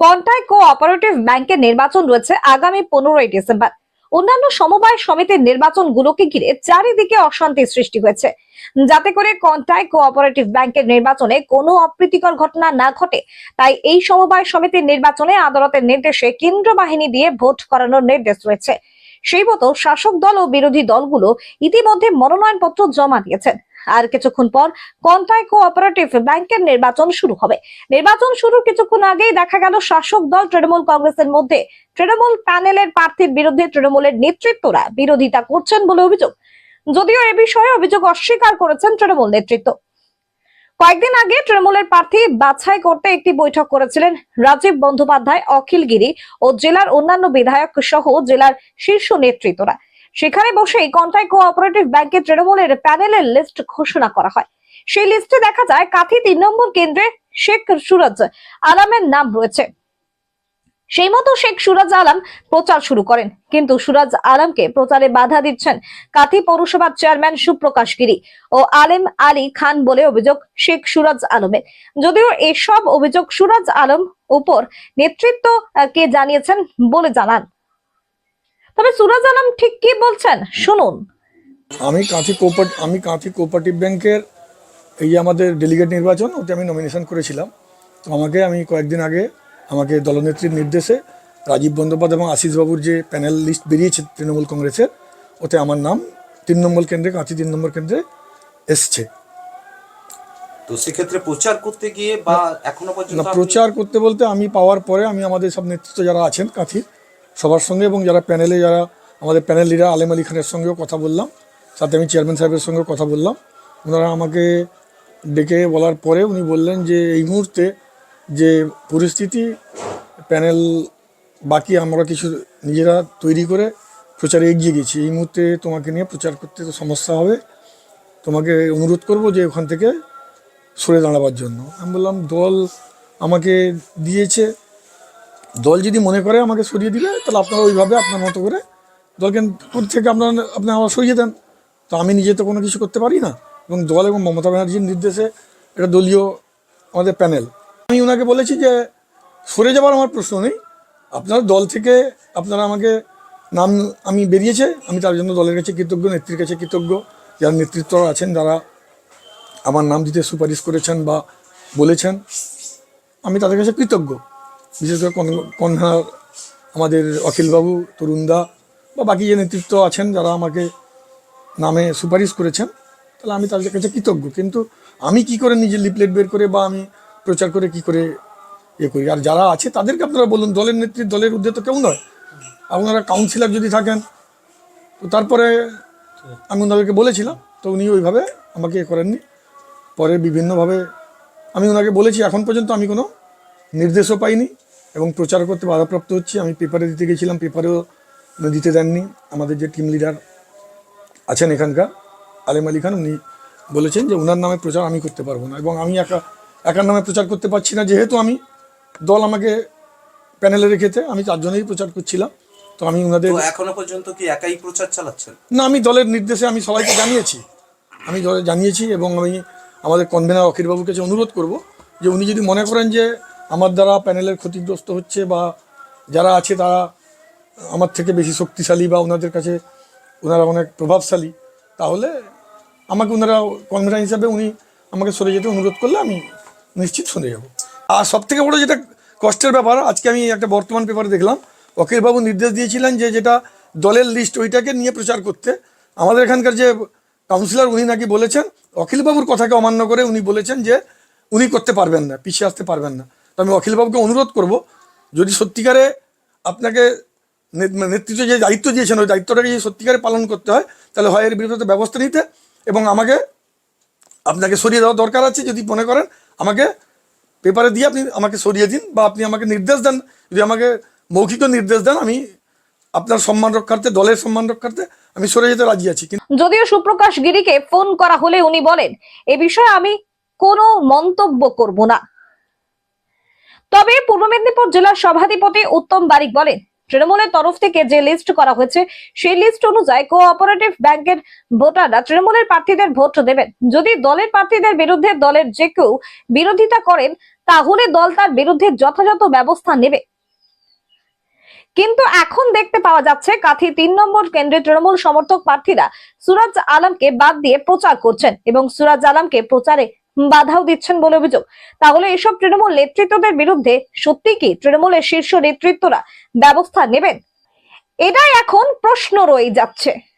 Contai cooperative ব্যাংকের নির্বাচন রয়েছে আগামী পনেরোই ডিসেম্বর। অন্যান্য সমবায় সমিতির নির্বাচনগুলোকে ঘিরে চারিদিকে অশান্তি সৃষ্টি হয়েছে। যাতে করে কন্টাই কোঅপারেটিভ ব্যাংকের নির্বাচনে কোনো অপ্রীতিকর ঘটনা না ঘটে, তাই এই সমবায় সমিতির নির্বাচনে আদালতের নির্দেশে কেন্দ্র বাহিনী দিয়ে ভোট করানোর নির্দেশ রয়েছে। সেই মতো শাসক দল ও বিরোধী দলগুলো ইতিমধ্যে মনোনয়নপত্র জমা দিয়েছেন। আর কিছুক্ষণ পর কন্টাই কোঅপারেটিভ ব্যাংকের নির্বাচন শুরু হবে। নির্বাচন শুরুর কিছুক্ষণ আগেই দেখা গেল শাসক দল তৃণমূল কংগ্রেসের মধ্যে। তৃণমূল প্যানেলের প্রার্থীর বিরুদ্ধে তৃণমূলের নেতৃত্বরা বিরোধিতা করছেন বলে অভিযোগ। যদিও এ বিষয়ে অভিযোগ অস্বীকার করেছেন তৃণমূল নেতৃত্ব। কয়েকদিন আগে তৃণমূলের প্রার্থী বাছাই করতে একটি বৈঠক করেছিলেন রাজীব বন্দ্যোপাধ্যায় অখিল গিরি ও জেলার অন্যান্য বিধায়ক সহ জেলার শীর্ষ নেতৃত্বরা। সেখানে বসেই কন্টাই কোঅপারেটিভ ব্যাংকের তৃণমূলের প্যানেলের লিস্ট ঘোষণা করা হয়। সেই লিস্টে দেখা যায়, কাথি তিন নম্বর কেন্দ্রে শেখ সুরজ আলামের নাম রয়েছে। সেই মতো শেখ সুরাজ আলম প্রচার শুরু করেন। কিন্তু সুরাজ আলমকে প্রচারে বাধা দিচ্ছেন কাথি পৌরসভার চেয়ারম্যান সুপ্রকাশ গিরি ও আলেম আলী খান বলে অভিযোগ শেখ সুরাজ আলমের। যদিও এসব অভিযোগ সুরাজ আলম উপর নেতৃত্ব কে জানিয়েছেন বলে জানান। তবে সুরাজ আলম ঠিক কি বলছেন? শুনুন। আমি কাঁথি কোপার আমি কাঁথি কোপারেটিভ ব্যাংকের এই যে আমাদের ডেলিগেট নির্বাচন ওতে আমি নমিনেশন করেছিলাম। তো আমাকে আমি কয়েকদিন আগে আমাকে দলনেত্রীর নির্দেশে রাজীব বন্দ্যোপাধ্যায় এবং আশিসবাবুর যে প্যানেল লিস্ট বেরিয়েছে তৃণমূল কংগ্রেসের ওতে আমার নাম তিন নম্বর কেন্দ্রে কাঁথি তিন নম্বর কেন্দ্রে এসছে। তো সেক্ষেত্রে প্রচার করতে গিয়ে বা এখনও পর্যন্ত প্রচার করতে বলতে আমি পাওয়ার পরে আমি আমাদের সব নেতৃত্ব যারা আছেন কাঁথির সবার সঙ্গে এবং যারা প্যানেলে যারা আমাদের প্যানেল লিডার আলেম আলী খানের সঙ্গেও কথা বললাম, সাথে আমি চেয়ারম্যান সাহেবের সঙ্গেও কথা বললাম, ওনারা আমাকে ডেকে বলার পরে উনি বললেন যে, এই মুহূর্তে যে পরিস্থিতি প্যানেল বাকি আমরা কিছু নিজেরা তৈরি করে প্রচারে এগিয়ে গেছি, এই মুহূর্তে তোমাকে নিয়ে প্রচার করতে তো সমস্যা হবে। তোমাকে অনুরোধ করব যে ওখান থেকে সরে দাঁড়াবার জন্য। আমি বললাম, দল আমাকে দিয়েছে দল যদি মনে করে আমাকে সরিয়ে দিলে তাহলে আপনারা ওইভাবে আপনার মতো করে দলকে থেকে আপনার, আপনি আমার সরিয়ে দেন। তো আমি নিজে তো কোনো কিছু করতে পারি না। এবং দল এবং মমতা ব্যানার্জির নির্দেশে এটা দলীয় আমাদের প্যানেল। আমি ওনাকে বলেছি যে, সরে যাবার আমার প্রশ্ন নেই। আপনার দল থেকে, আপনারা আমাকে নাম আমি বেরিয়েছে, আমি তার জন্য দলের কাছে কৃতজ্ঞ, নেত্রীর কাছে কৃতজ্ঞ। যারা নেতৃত্ব আছেন, যারা আমার নাম দিতে সুপারিশ করেছেন বা বলেছেন, আমি তাদের কাছে কৃতজ্ঞ। বিশেষ করে কন- কন্যার আমাদের অখিলবাবু, তরুণদা বা বাকি যে নেতৃত্ব আছেন যারা আমাকে নামে সুপারিশ করেছেন, তাহলে আমি তাদের কাছে কৃতজ্ঞ। কিন্তু আমি কি করে নিজের লিপলেট বের করে বা আমি প্রচার করে কি করে ইয়ে করি? আর যারা আছে তাদেরকে আপনারা বলুন, দলের নেত্রী, দলের উদ্যোগ তো কেউ নয়। আপনারা কাউন্সিলর যদি থাকেন, তো তারপরে আমি ওনাদেরকে বলেছিলাম, তো উনি ওইভাবে আমাকে এ করেননি। পরে বিভিন্নভাবে আমি ওনাকে বলেছি, এখন পর্যন্ত আমি কোনো নির্দেশও পাইনি এবং প্রচার করতে বাধাপ্রাপ্ত হচ্ছি। আমি পেপারে দিতে গেছিলাম পেপারেও দিতে দেননি। আমাদের যে টিম লিডার আছেন এখানকার আলেম আলী খান উনি বলেছেন যে ওনার নামে প্রচার আমি করতে পারব না এবং আমি একা একার নামে প্রচার করতে পারছি না। যেহেতু আমি দল আমাকে প্যানেলে রেখেছে আমি তার জন্যই প্রচার করছিলাম। তো আমি ওনাদের এখনও পর্যন্ত কি একাই প্রচার চালাচ্ছেন? না আমি দলের নির্দেশে আমি সবাইকে জানিয়েছি। আমি দলে জানিয়েছি এবং আমি আমাদের কনভেনার অখিলবাবুর কাছে অনুরোধ করব যে উনি যদি মনে করেন যে আমার দ্বারা প্যানেলের ক্ষতিগ্রস্ত হচ্ছে বা যারা আছে তারা আমার থেকে বেশি শক্তিশালী বা ওনাদের কাছে ওনারা অনেক প্রভাবশালী, তাহলে আমাকে ওনারা কনভেনার হিসাবে উনি আমাকে সরে যেতে অনুরোধ করলে আমি নিশ্চিত সরে যাব। আর সব থেকে বড় যেটা কষ্টের ব্যাপার, আজকে আমি একটা বর্তমান পেপারে দেখলাম, অখিলবাবু নির্দেশ দিয়েছিলেন যে যেটা দলের লিস্ট ওইটাকে নিয়ে প্রচার করতে। আমাদের এখানকার যে কাউন্সিলর উনি নাকি বলেছেন, অখিলবাবুর কথাকে অমান্য করে উনি বলেছেন যে উনি করতে পারবেন না, পিছিয়ে আসতে পারবেন না। আমি অখিলবাবুকে অনুরোধ করব, যদি সত্যিকারে আপনাকে মানে নেতৃত্ব যে দায়িত্ব দিয়েছেন, ওই দায়িত্বটাকে যদি সত্যিকারে পালন করতে হয়, তাহলে হয় এর বিরুদ্ধে ব্যবস্থা নিতে এবং আমাকে আপনাকে সরিয়ে দেওয়া দরকার আছে, যদি মনে করেন আমাকে পেপারে দিয়ে আপনি আমাকে সরিয়ে দিন বা আপনি আমাকে নির্দেশ দেন, যদি আমাকে মৌখিক নির্দেশ দেন, আমি আপনার সম্মান রক্ষার্থে, দলের সম্মান রক্ষার্থে আমি সরে যেতে রাজি আছি। যদিও সুপ্রকাশ গিরিকে ফোন করা হলে উনি বলেন, এ বিষয়ে আমি কোনো মন্তব্য করব না। তবে পূর্ব মেদিনীপুর জেলার সভাধিপতি উত্তম বারিক বলেন, তৃণমূলের তরফ থেকে যে লিস্ট করা হয়েছে, সেই লিস্ট অনুযায়ী কোঅপারেটিভ ব্যাংকের ভোটাররা তৃণমূলের প্রার্থীদের ভোট দেবেন। যদি দলের প্রার্থীদের বিরুদ্ধে দলের যে কেউ বিরোধিতা করেন, তাহলে দল তার বিরুদ্ধে যথাযথ ব্যবস্থা নেবে। কিন্তু এখন দেখতে পাওয়া যাচ্ছে, কাথি তিন নম্বর কেন্দ্রে তৃণমূল সমর্থক প্রার্থীরা সুরাজ আলমকে বাদ দিয়ে প্রচার করছেন এবং সুরাজ আলমকে প্রচারে বাধাও দিচ্ছেন বলে অভিযোগ। তাহলে এসব তৃণমূল নেতৃত্বদের বিরুদ্ধে সত্যি কি তৃণমূলের শীর্ষ নেতৃত্বরা ব্যবস্থা নেবেন? এটাই এখন প্রশ্ন রয়ে যাচ্ছে।